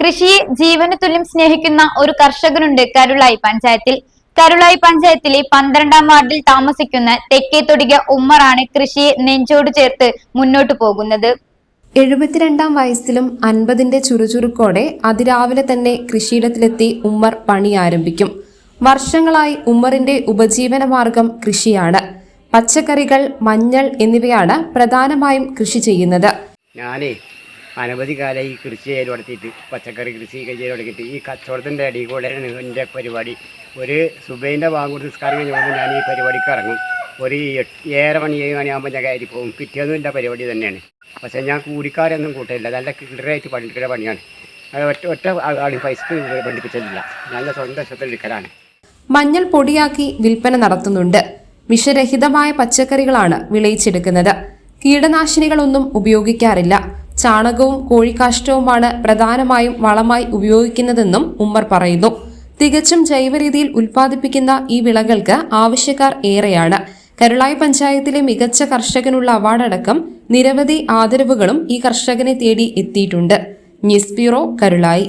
കൃഷിയെ ജീവന് തുല്യം സ്നേഹിക്കുന്ന ഒരു കർഷകനുണ്ട് കരുളായി പഞ്ചായത്തിൽ. കരുളായി പഞ്ചായത്തിലെ പന്ത്രണ്ടാം വാർഡിൽ താമസിക്കുന്ന തെക്കേ തൊടിക ഉമ്മറാണ് കൃഷിയെ നെഞ്ചോട് ചേർത്ത് മുന്നോട്ടു പോകുന്നത്. എഴുപത്തിരണ്ടാം വയസ്സിലും അൻപതിന്റെ ചുറുചുറുക്കോടെ അതിരാവിലെ തന്നെ കൃഷിയിടത്തിലെത്തി ഉമ്മർ പണി ആരംഭിക്കും. വർഷങ്ങളായി ഉമ്മറിന്റെ ഉപജീവന മാർഗം കൃഷിയാണ്. പച്ചക്കറികൾ മഞ്ഞൾ എന്നിവയാണ് പ്രധാനമായും കൃഷി ചെയ്യുന്നത്. ഞാനേ അനവധി കാലം ഈ കൃഷി ചെയ്ത് തുടങ്ങിയിട്ട് പച്ചക്കറി കൃഷി ചെയ്ത് തുടങ്ങിയിട്ട് ഈ കച്ചവടത്തിന്റെ അടിയിൽ കൂടെയാണ് എന്റെ പരിപാടി. ഒരു സുബൈന്റെ വാങ്ങൂർ നിസ്കാരം കഴിഞ്ഞപ്പോൾ ഞാൻ ഈ പരിപാടിക്ക് ഇറങ്ങും. ഒരു ഏഴര മണി ഏഴ് മണിയാകുമ്പോൾ ഞാൻ കയറി പോകും. പിറ്റേന്നും എന്റെ പരിപാടി തന്നെയാണ്. പക്ഷേ ഞാൻ കൂലിക്കാരൊന്നും കൂട്ടില്ല നല്ല ക്ലിയറായിട്ട് പണിയെടുക്കുന്ന പണിയാണ്. ഒറ്റ ഒറ്റ ആൾ പൈസ പഠിപ്പിച്ചിട്ടില്ല നല്ല സ്വന്തം എടുക്കലാണ് മഞ്ഞൾ പൊടിയാക്കി വിൽപ്പന നടത്തുന്നുണ്ട്. വിഷരഹിതമായ പച്ചക്കറികളാണ് വിളയിച്ചെടുക്കുന്നത്. കീടനാശിനികളൊന്നും ഉപയോഗിക്കാറില്ല. ചാണകവും കോഴിക്കാഷ്ടവുമാണ് പ്രധാനമായും വളമായി ഉപയോഗിക്കുന്നതെന്നും ഉമ്മർ പറയുന്നു. തികച്ചും ജൈവരീതിയിൽ ഉൽപ്പാദിപ്പിക്കുന്ന ഈ വിളകൾക്ക് ആവശ്യക്കാർ ഏറെയാണ്. കരുളായി പഞ്ചായത്തിലെ മികച്ച കർഷകനുള്ള അവാർഡടക്കം നിരവധി ആദരവുകളും ഈ കർഷകനെ തേടി എത്തിയിട്ടുണ്ട്. News bureau Karulai.